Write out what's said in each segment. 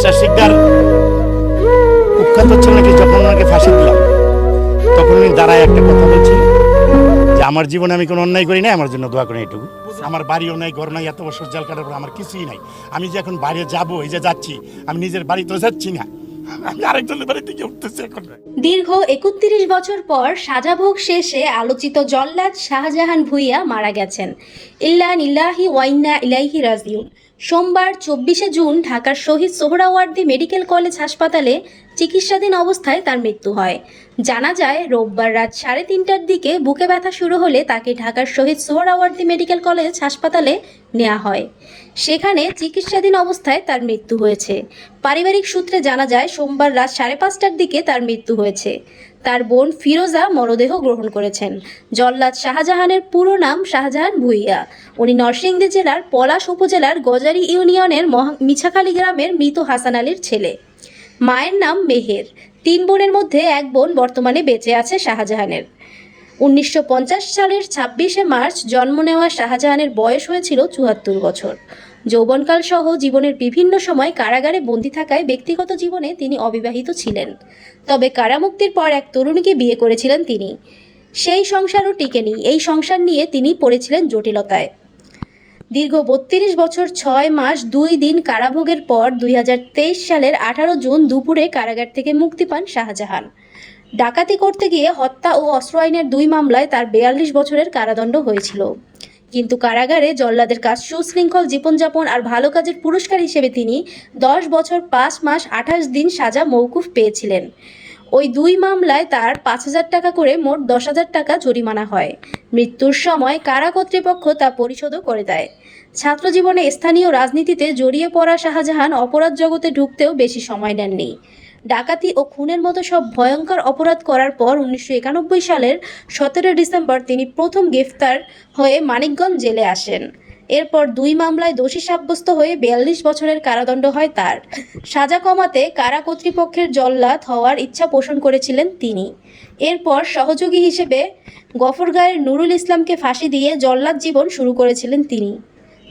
এরশাদ শিকদার, কুখ্যাত নাকি যখন ওনাকে ফাঁসি দিলাম, তখন উনি দাঁড়ায় একটা কথা বলছি যে আমার জীবনে আমি কোনো অন্যায় করি না আমার জন্য দোয়া করি এটুকু। আমার বাড়িও নাই ঘর নাই, এত বছর জেল কাটার পর আমার কিছুই নাই। আমি যে এখন বাইরে যাব, এই যে যাচ্ছি, আমি নিজের বাড়ি তো যাচ্ছি না। দীর্ঘ একত্রিশ বছর পর সাজাভোগ শেষে আলোচিত জল্লাদ শাহজাহান ভুইয়া মারা গেছেন। ইল্লা ইল্লাহি ওয়াইন্না ইলাইহি রাজিউন। সোমবার চব্বিশে জুন ঢাকার শহীদ সোহরাওয়ার্দী মেডিকেল কলেজ হাসপাতালে চিকিৎসাধীন অবস্থায় তার মৃত্যু হয়। জানা যায়, রোববার রাত সাড়ে তিনটার দিকে বুকে ব্যথা শুরু হলে তাকে ঢাকার শহীদ সোহরাওয়ার্দী মেডিকেল কলেজ হাসপাতালে নেওয়া হয়। সেখানে চিকিৎসাধীন অবস্থায় তার মৃত্যু হয়েছে। পারিবারিক সূত্রে জানা যায়, সোমবার রাত সাড়ে পাঁচটার দিকে তার মৃত্যু হয়েছে। তার বোন ফিরোজা মরদেহ গ্রহণ করেছেন। জল্লাদ শাহজাহানের পুরো নাম শাহজাহান ভুইয়া। উনি নরসিংদী জেলার পলাশ উপজেলার গজারি ইউনিয়নের মহা- মিছাখালী গ্রামের মৃত হাসান আলীর ছেলে। মায়ের নাম মেহের। তিন বোনের মধ্যে এক বোন বর্তমানে বেঁচে আছে শাহজাহানের। উনিশশো পঞ্চাশ সালের ছাব্বিশে মার্চ জন্ম নেওয়া শাহজাহানের বয়স হয়েছিল চুয়াত্তর বছর। যৌবনকাল সহ জীবনের বিভিন্ন সময় কারাগারে বন্দী থাকায় ব্যক্তিগত জীবনে তিনি অবিবাহিত ছিলেন। তবে কারামুক্তির পর এক তরুণীকে বিয়ে করেছিলেন তিনি। সেই সংসারও টিকেনি এই সংসার নিয়ে তিনি পড়েছিলেন জটিলতায়। দীর্ঘ বত্রিশ বছর ছয় মাস দুই দিন কারাভোগের পর দুই হাজার তেইশ সালের আঠারো জুন দুপুরে কারাগার থেকে মুক্তি পান শাহজাহান। ডাকাতি করতে গিয়ে হত্যা ও অস্ত্র আইনের দুই মামলায় তার বেয়াল্লিশ বছরের কারাদণ্ড হয়েছিল। কিন্তু কারাগারে জল্লাদের কাজ সুশৃঙ্খল, জীবনযাপন আর ভালো কাজের পুরস্কার হিসেবে তিনি দশ বছর পাঁচ মাস আঠাশ দিন সাজা মৌকুফ পেয়েছিলেন। ওই দুই মামলায় তার পাঁচ হাজার টাকা করে মোট দশ হাজার টাকা জরিমানা হয়। মৃত্যুর সময় কারা কর্তৃপক্ষ তা পরিশোধও করে দেয়। ছাত্র জীবনে স্থানীয় রাজনীতিতে জড়িয়ে পড়া শাহজাহান অপরাধ জগতে ঢুকতেও বেশি সময় নেননি। ডাকাতি ও খুনের মতো সব ভয়ঙ্কর অপরাধ করার পর উনিশশো একানব্বই সালের সতেরো ডিসেম্বর তিনি প্রথম গ্রেফতার হয়ে মানিকগঞ্জ জেলে আসেন। এরপর দুই মামলায় দোষী সাব্যস্ত হয়ে বিয়াল্লিশ বছরের কারাদণ্ড হয় তার। সাজা কমাতে কারা কর্তৃপক্ষের জল্লাদ হওয়ার ইচ্ছা পোষণ করেছিলেন তিনি। এরপর সহযোগী হিসেবে গফরগাঁয়ের নুরুল ইসলামকে ফাঁসি দিয়ে জল্লাদ জীবন শুরু করেছিলেন তিনি।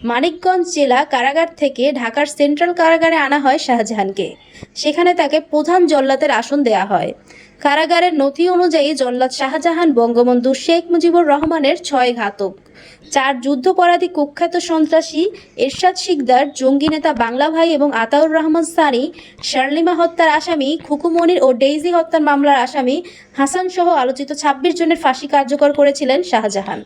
মানিকগঞ্জ জেলা কারাগার থেকে ঢাকার সেন্ট্রাল কারাগারে আনা হয় শাহজাহানকে। সেখানে তাকে প্রধান জল্লাদের আসন দেয়া হয়। কারাগারের নথি অনুযায়ী জল্লাদ শাহজাহান, বঙ্গবন্ধু শেখ মুজিবুর রহমানের ছয় ঘাতক। চার যুদ্ধপরাধী কুখ্যাত সন্ত্রাসী এরশাদ শিকদার, জঙ্গি নেতা বাংলা ভাই এবং আতাউর রহমান সানি, শার্লিমা হত্যার আসামি খুকুমনির ও ডেইজি হত্যার মামলার আসামি হাসান সহ আলোচিত ছাব্বিশ জনের ফাঁসি কার্যকর করেছিলেন শাহজাহান।